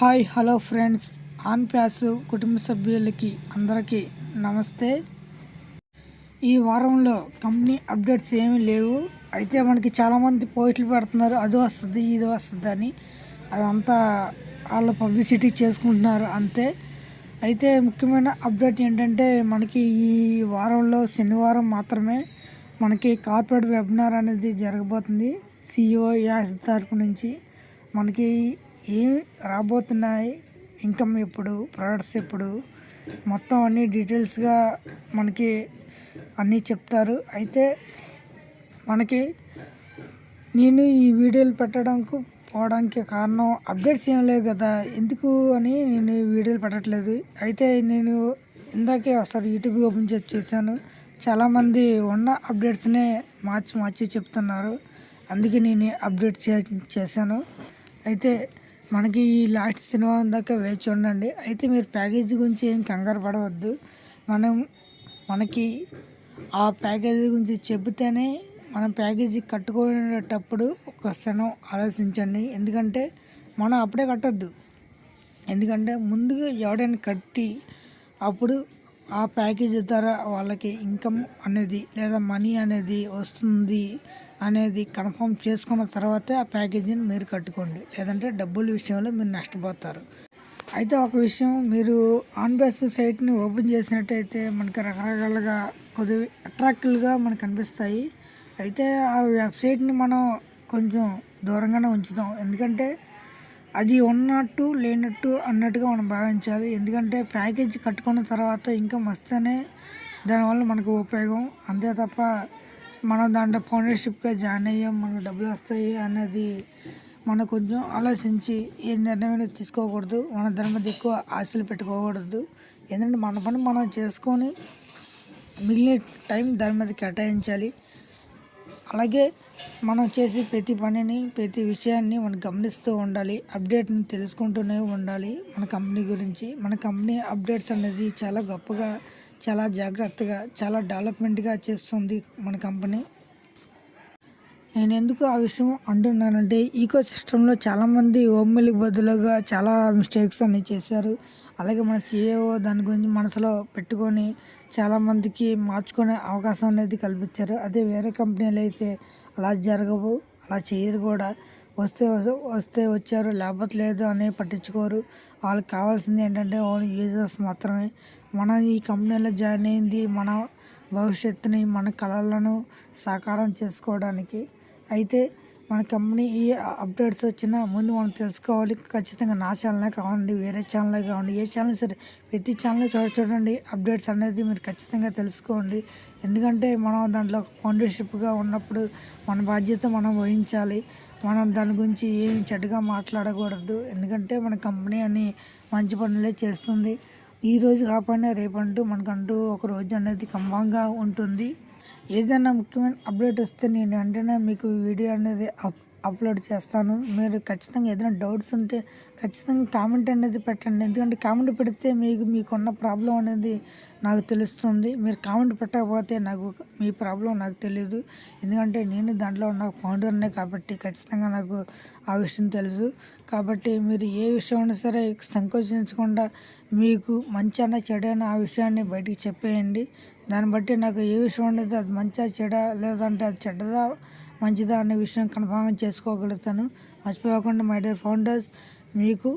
Hi hello friends. On pass కుటుంబ సభ్యులకి అందరికీ నమస్తే. ఈ వారంలో కంపెనీ అప్డేట్స్ ఏమీ లేవు. అయితే మనకి చాలామంది పోస్టులు పెడుతున్నారు. అది వస్తుంది ఇది వస్తుంది అని. అదంతా వాళ్ళు పబ్లిసిటీ చేసుకుంటున్నారు అంతే. అయితే ముఖ్యమైన అప్డేట్ ఏంటంటే మనకి ఈ వారంలో శనివారం మాత్రమే మనకి కార్పొరేట్ వెబినార్ అనేది జరగబోతుంది. సిఇఓ యాస్ తరపు నుంచి. మనకి ఏం రాబోతున్నాయి? ఇన్కమ్ ఎప్పుడు? ప్రొడక్ట్స్ ఎప్పుడు? మొత్తం అన్ని డీటెయిల్స్గా మనకి అన్నీ చెప్తారు. అయితే మనకి నేను ఈ వీడియోలు పెట్టడానికి పోవడానికి కారణం అప్డేట్స్ ఏం లేవు కదా. ఎందుకు అని నేను వీడియోలు పెట్టట్లేదు. అయితే నేను ఇందాకే ఒకసారి యూట్యూబ్ ఓపెన్ చేసి చూశాను. చాలామంది ఉన్న అప్డేట్స్నే మార్చి మార్చి చెప్తున్నారు. అందుకే నేను అప్డేట్ చే చేశాను. అయితే మనకి ఈ లాస్ట్ సినిమా దాకా వేచి ఉండండి. అయితే మీరు ప్యాకేజీ గురించి ఏం కంగారు పడవద్దు. మనం మనకి ఆ ప్యాకేజీ గురించి చెబితేనే మనం ప్యాకేజీ కట్టుకునేటప్పుడు ఒక క్షణం ఆలోచించండి. ఎందుకంటే మనం అప్పుడే కట్టద్దు. ఎందుకంటే ముందుగా ఎవడైనా కట్టి అప్పుడు ఆ ప్యాకేజీ ద్వారా వాళ్ళకి ఇన్కమ్ అనేది లేదా మనీ అనేది వస్తుంది అనేది కన్ఫర్మ్ చేసుకున్న తర్వాతే ఆ ప్యాకేజీని మీరు కట్టుకోండి. లేదంటే డబ్బుల విషయంలో మీరు నష్టపోతారు. అయితే ఒక విషయం మీరు ఆన్ బేస్ సైట్ని ఓపెన్ చేసినట్టయితే మనకి రకరకాలుగా కొద్దిగా అట్రాక్టివ్గా మనకు అనిపిస్తాయి. అయితే ఆ వెబ్సైట్ని మనం కొంచెం దూరంగానే ఉంచుతాం. ఎందుకంటే అది ఉన్నట్టు లేనట్టు అన్నట్టుగా మనం భావించాలి. ఎందుకంటే ప్యాకేజ్ కట్టుకున్న తర్వాత ఇంకా వస్తేనే దానివల్ల మనకు ఉపయోగం. అంతే తప్ప మనం దాంట్లో ఫౌండర్షిప్గా జాయిన్ అయ్యాం మనకు డబ్బులు వస్తాయి అనేది మనం కొంచెం ఆలోచించి ఏ నిర్ణయం తీసుకోకూడదు. మన దాని మీద ఎక్కువ ఆశలు పెట్టుకోకూడదు. ఎందుకంటే మన పని మనం చేసుకొని మిగిలిన టైం దాని మీద కేటాయించాలి. అలాగే మనం చేసే ప్రతి పనిని ప్రతి విషయాన్ని మనం గమనిస్తూ ఉండాలి అప్డేట్ని తెలుసుకుంటూనే ఉండాలి మన కంపెనీ గురించి. మన కంపెనీ అప్డేట్స్ అనేది చాలా గొప్పగా చాలా జాగ్రత్తగా చాలా డెవలప్మెంట్గా చేస్తుంది మన కంపెనీ. నేను ఎందుకు ఆ విషయం అంటున్నానంటే ఈకో సిస్టంలో చాలామంది ఓమ్మెలికి బదులుగా చాలా మిస్టేక్స్ అన్నీ చేశారు. అలాగే మన సిఏఓ దాని గురించి మనసులో పెట్టుకొని చాలామందికి మార్చుకునే అవకాశం అనేది కల్పించారు. అదే వేరే కంపెనీలు అయితే అలా జరగవు అలా చేయరు కూడా. వస్తే వస్తే వచ్చారు లేకపోతే లేదు అని పట్టించుకోరు. వాళ్ళకి కావాల్సింది ఏంటంటే ఓన్లీ యూజర్స్ మాత్రమే. మనం ఈ కంపెనీలో జాయిన్ అయింది మన భవిష్యత్తుని మన కళలను సాకారం చేసుకోవడానికి. అయితే మన కంపెనీ ఏ అప్డేట్స్ వచ్చినా ముందు మనం తెలుసుకోవాలి. ఖచ్చితంగా నా ఛానలే కావండి వేరే ఛానలే కావండి ఏ ఛానల్ సరే ప్రతి ఛానల్ చూడ చూడండి. అప్డేట్స్ అనేది మీరు ఖచ్చితంగా తెలుసుకోండి. ఎందుకంటే మనం దాంట్లో ఫౌండర్షిప్గా ఉన్నప్పుడు మన బాధ్యత మనం వహించాలి. మనం దాని గురించి ఏం చెడ్డగా మాట్లాడకూడదు. ఎందుకంటే మన కంపెనీ అని మంచి పనులే చేస్తుంది. ఈ రోజు కాకపోయినా రేపంటూ మనకంటూ ఒక రోజు అనేది కంబంగా ఉంటుంది. ఏదైనా ముఖ్యమైన అప్డేట్ వస్తే నేను వెంటనే మీకు వీడియో అనేది అప్ అప్లోడ్ చేస్తాను. మీరు ఖచ్చితంగా ఏదైనా డౌట్స్ ఉంటే ఖచ్చితంగా కామెంట్ అనేది పెట్టండి. ఎందుకంటే కామెంట్ పెడితే మీకు మీకున్న ప్రాబ్లం అనేది నాకు తెలుస్తుంది. మీరు కామెంట్ పెట్టకపోతే నాకు మీ ప్రాబ్లం నాకు తెలియదు ఎందుకంటే నేను దాంట్లో ఉన్న ఫౌండర్నే కాబట్టి ఖచ్చితంగా నాకు ఆ విషయం తెలుసు. కాబట్టి మీరు ఏ విషయం సరే సంకోచించకుండా మీకు మంచి అన్న చెడైన ఆ విషయాన్ని బయటికి చెప్పేయండి. దాన్ని బట్టి నాకు ఏ విషయం అనేది అది మంచిగా చెడ లేదంటే అది చెడ్డదా మంచిదా అనే విషయం కన్ఫామ్ చేసుకోగలుగుతాను. మర్చిపోకుండా మై డియర్ ఫౌండర్స్ మీకు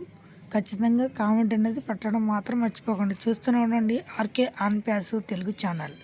ఖచ్చితంగా కామెంట్ అనేది పెట్టడం మాత్రం మర్చిపోకండి. చూస్తూనే ఉండండి RK on pass Telugu channel.